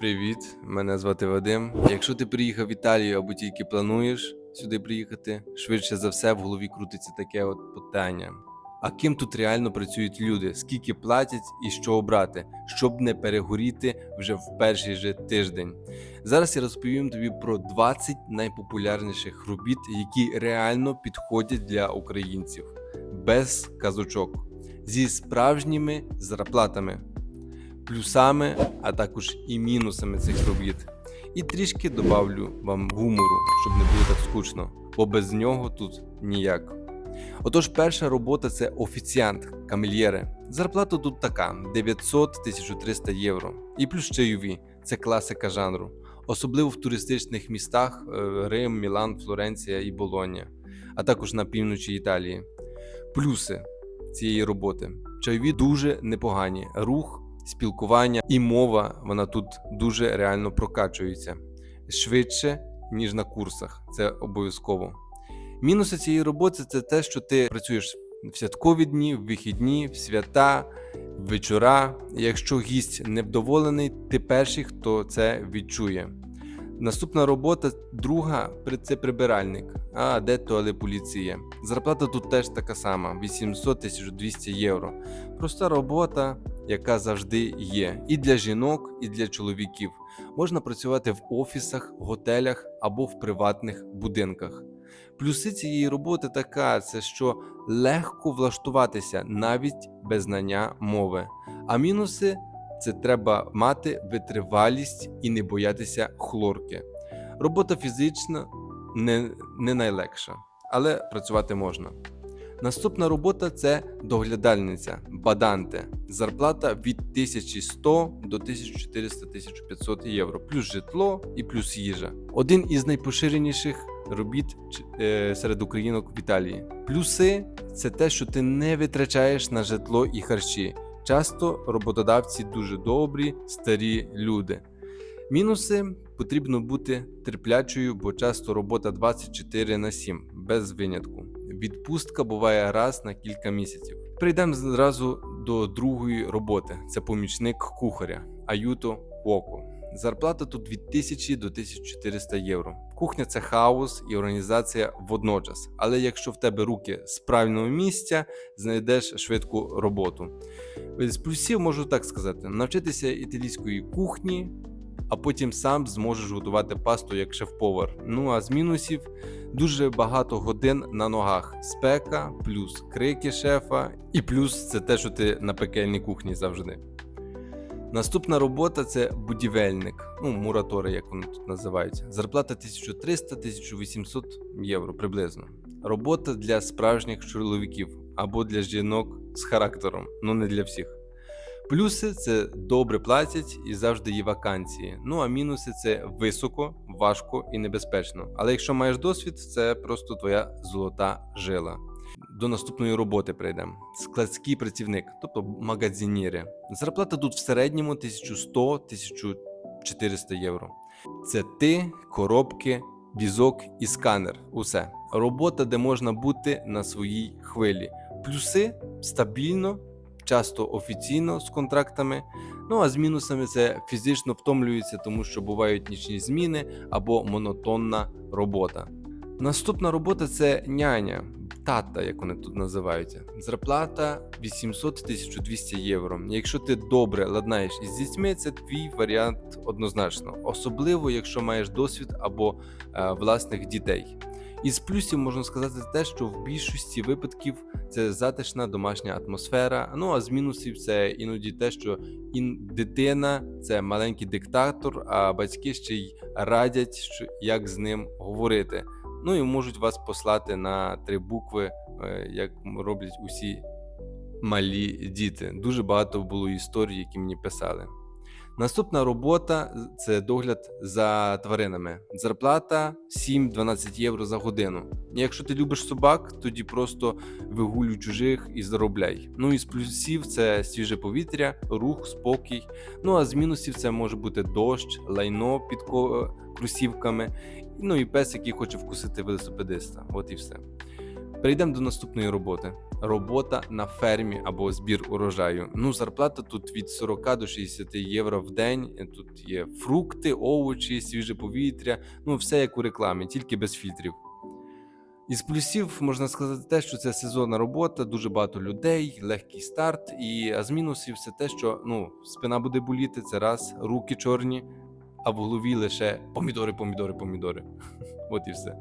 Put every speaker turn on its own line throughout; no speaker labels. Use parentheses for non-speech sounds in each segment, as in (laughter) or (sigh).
Привіт, мене звати Вадим. Якщо ти приїхав в Італію або тільки плануєш сюди приїхати, швидше за все в голові крутиться таке от питання. А ким тут реально працюють люди? Скільки платять і що обрати, щоб не перегоріти вже в перший же тиждень? Зараз я розповім тобі про 20 найпопулярніших робіт, які реально підходять для українців без казочок, зі справжніми зарплатами плюсами, а також і мінусами цих робіт. І трішки добавлю вам гумору, щоб не було так скучно, бо без нього тут ніяк. Отож, перша робота це офіціант камельєре. Зарплата тут така: 900-1300 євро. І плюс чайові це класика жанру, особливо в туристичних містах е, Рим, Мілан, Флоренція і Болоння, а також на півночі Італії. Плюси цієї роботи. Чайові дуже непогані. Рух спілкування і мова вона тут дуже реально прокачується швидше, ніж на курсах. Це обов'язково. Мінуси цієї роботи це те, що ти працюєш в святкові дні, в вихідні, в свята, в вечора. Якщо гість невдоволений, ти перший, хто це відчує. Наступна робота, друга це прибиральник. А де туалет поліція? Зарплата тут теж така сама: 800-1200 євро. Проста робота, яка завжди є, і для жінок, і для чоловіків. Можна працювати в офісах, готелях або в приватних будинках. Плюси цієї роботи така, це що легко влаштуватися навіть без знання мови. А мінуси це треба мати витривалість і не боятися хлорки. Робота фізична не, не найлегша, але працювати можна. Наступна робота це доглядальниця баданте. Зарплата від 1100 до 1400-1500 євро, плюс житло і плюс їжа. Один із найпоширеніших робіт е, серед українок в Італії. Плюси це те, що ти не витрачаєш на житло і харчі. Часто роботодавці дуже добрі, старі люди. Мінуси потрібно бути терплячою, бо часто робота 24 на 7, без винятку. Відпустка буває раз на кілька місяців. Прийдемо зразу до другої роботи: це помічник кухаря Аюто Око. Зарплата тут від 1000 до 1400 євро. Кухня це хаос і організація водночас. Але якщо в тебе руки з правильного місця, знайдеш швидку роботу. З плюсів можу так сказати: навчитися італійської кухні, а потім сам зможеш готувати пасту як шеф-повар. Ну а з мінусів дуже багато годин на ногах, спека, плюс крики шефа, і плюс це те, що ти на пекельній кухні завжди. Наступна робота це будівельник, ну муратори, як вони тут називаються. Зарплата 1300-1800 євро приблизно. Робота для справжніх чоловіків або для жінок з характером, ну не для всіх. Плюси це добре платять і завжди є вакансії. Ну а мінуси це високо, важко і небезпечно. Але якщо маєш досвід, це просто твоя золота жила. До наступної роботи прийдемо. Складський працівник, тобто магазинєри. Зарплата тут в середньому 1100-1400 євро. Це ти, коробки, візок і сканер. Усе. Робота, де можна бути на своїй хвилі. Плюси стабільно, часто офіційно з контрактами. Ну а з мінусами це фізично втомлюється, тому що бувають нічні зміни або монотонна робота. Наступна робота це няня, тата, як вони тут називаються. Зарплата 800-1200 євро. Якщо ти добре ладнаєш із дітьми, це твій варіант однозначно, особливо якщо маєш досвід або е, власних дітей. Із плюсів можна сказати те, що в більшості випадків це затишна домашня атмосфера. Ну а з мінусів це іноді те, що ін... дитина це маленький диктатор, а батьки ще й радять, що як з ним говорити. Ну і можуть вас послати на три букви, е, як роблять усі малі діти. Дуже багато було історій, які мені писали. Наступна робота це догляд за тваринами. Зарплата 7-12 євро за годину. Якщо ти любиш собак, тоді просто вигулюй чужих і заробляй. Ну і з плюсів це свіже повітря, рух, спокій. Ну а з мінусів це може бути дощ, лайно під кросівками. Ну і пес, який хоче вкусити велосипедиста. От і все. Перейдемо до наступної роботи. Робота на фермі або збір урожаю. Ну, зарплата тут від 40 до 60 євро в день. Тут є фрукти, овочі, свіже повітря, ну все як у рекламі, тільки без фільтрів. Із плюсів можна сказати те, що це сезонна робота, дуже багато людей, легкий старт. І а з мінусів це те, що ну спина буде боліти, це раз, руки чорні, а в голові лише помідори, помідори, помідори. (laughs) От і все.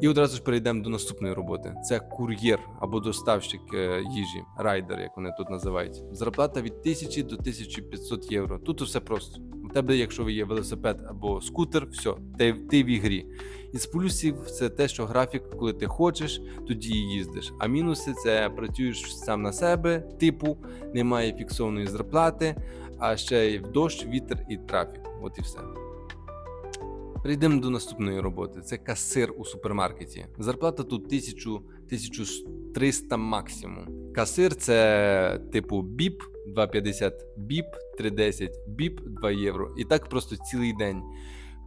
І одразу ж перейдемо до наступної роботи. Це кур'єр або доставщик е, їжі, райдер, як вони тут називають. Зарплата від 1000 до 1500 євро. Тут все просто. У тебе, якщо є велосипед або скутер, все, ти, ти в ігрі. Із плюсів це те, що графік, коли ти хочеш, тоді і їздиш. А мінуси це працюєш сам на себе, типу, немає фіксованої зарплати, а ще й в дощ, вітер і трафік. От і все. Перейдемо до наступної роботи. Це касир у супермаркеті. Зарплата тут 1000 1300 максимум. Касир це типу біп 2,50 біп, 3,10 біп 2 євро. І так просто цілий день.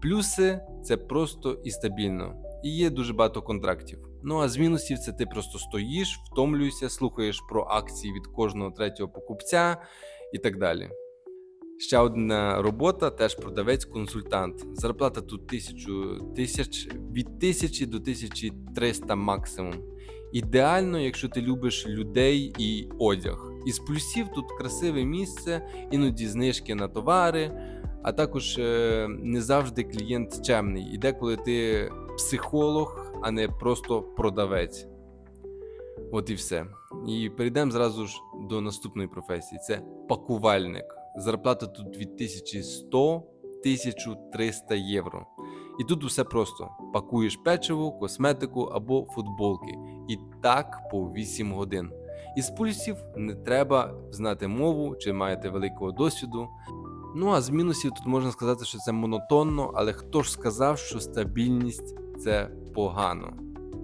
Плюси це просто і стабільно. І є дуже багато контрактів. Ну а з мінусів це ти просто стоїш, втомлюєшся, слухаєш про акції від кожного третього покупця і так далі. Ще одна робота, теж продавець-консультант. Зарплата тут 1000 тисяч від 1000 до 1300 максимум. Ідеально, якщо ти любиш людей і одяг. Із плюсів тут красиве місце, іноді знижки на товари, а також е, не завжди клієнт чемний. І деколи ти психолог, а не просто продавець. От і все. І перейдемо зразу ж до наступної професії: це пакувальник. Зарплата тут від 1100 1300 євро. І тут усе просто: пакуєш печиво, косметику або футболки. І так по 8 годин. Із пульсів не треба знати мову чи маєте великого досвіду. Ну а з мінусів тут можна сказати, що це монотонно, але хто ж сказав, що стабільність це погано.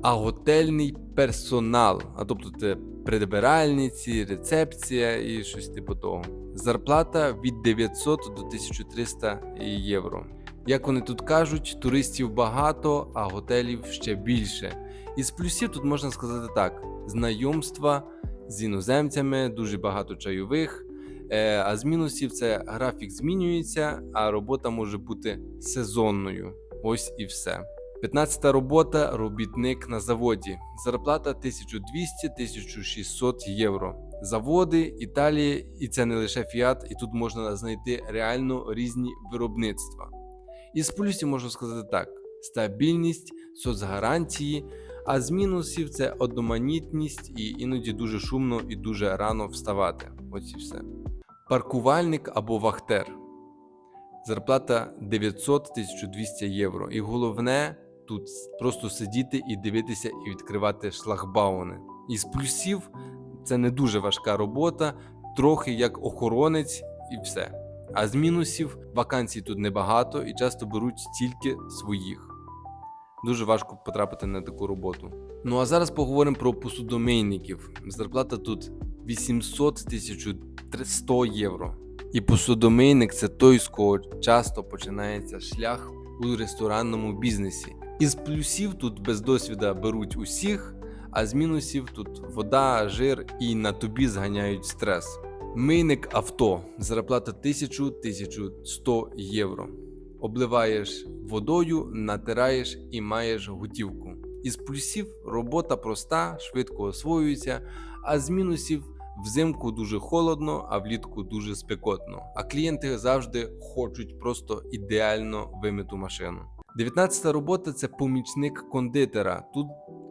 А готельний персонал, а тобто це прибиральниці, рецепція і щось типу того. Зарплата від 900 до 1300 євро. Як вони тут кажуть, туристів багато, а готелів ще більше. Із плюсів тут можна сказати так: знайомства з іноземцями, дуже багато чайових. Е, А з мінусів це графік змінюється, а робота може бути сезонною. Ось і все. 15-та робота робітник на заводі. Зарплата 1200-1600 євро. Заводи, Італія, і це не лише Фіат, і тут можна знайти реально різні виробництва. Із плюсів можна сказати так: стабільність, соцгарантії, а з мінусів це одноманітність і іноді дуже шумно і дуже рано вставати. Ось і все. Паркувальник або вахтер. Зарплата 900-1200 євро. І головне тут просто сидіти і дивитися і відкривати шлагбауни. Із плюсів це не дуже важка робота, трохи як охоронець і все. А з мінусів вакансій тут небагато і часто беруть тільки своїх. Дуже важко потрапити на таку роботу. Ну а зараз поговоримо про посудомийників. Зарплата тут 800-1100 євро. І посудомийник це той, з кого часто починається шлях у ресторанному бізнесі. Із плюсів тут без досвіда беруть усіх, а з мінусів тут вода, жир і на тобі зганяють стрес. Мийник авто, зарплата 1000-1100 євро. Обливаєш водою, натираєш і маєш готівку. Із плюсів робота проста, швидко освоюється, а з мінусів взимку дуже холодно, а влітку дуже спекотно. А клієнти завжди хочуть просто ідеально вимиту машину. 19-та робота це помічник кондитера. Тут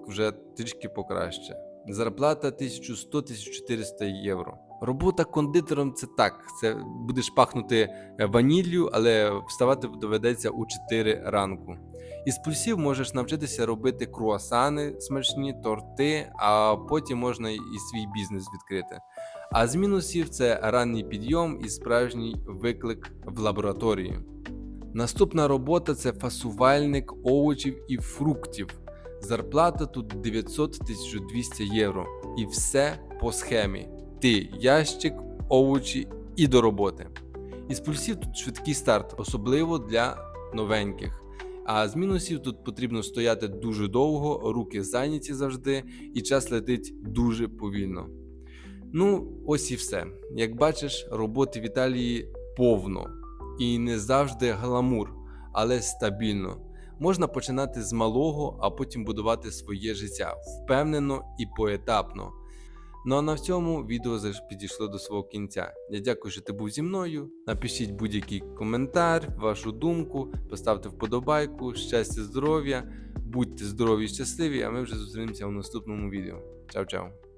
вже трішки покраще. Зарплата 1100-1400 євро. Робота кондитером це так. Це будеш пахнути ваніллю, але вставати доведеться у 4 ранку. Із плюсів можеш навчитися робити круасани, смачні торти, а потім можна і свій бізнес відкрити. А з мінусів це ранній підйом і справжній виклик в лабораторії. Наступна робота це фасувальник овочів і фруктів. Зарплата тут 900-1200 євро. І все по схемі. Ти ящик, овочі і до роботи. Із плюсів тут швидкий старт, особливо для новеньких. А з мінусів тут потрібно стояти дуже довго, руки зайняті завжди, і час летить дуже повільно. Ну, ось і все. Як бачиш, роботи в Італії повно і не завжди гламур, але стабільно. Можна починати з малого, а потім будувати своє життя впевнено і поетапно. Ну а на цьому відео підійшло до свого кінця. Я дякую, що ти був зі мною. Напишіть будь-який коментар, вашу думку, поставте вподобайку, щастя, здоров'я, будьте здорові і щасливі, а ми вже зустрінемося у наступному відео. Чао-чао!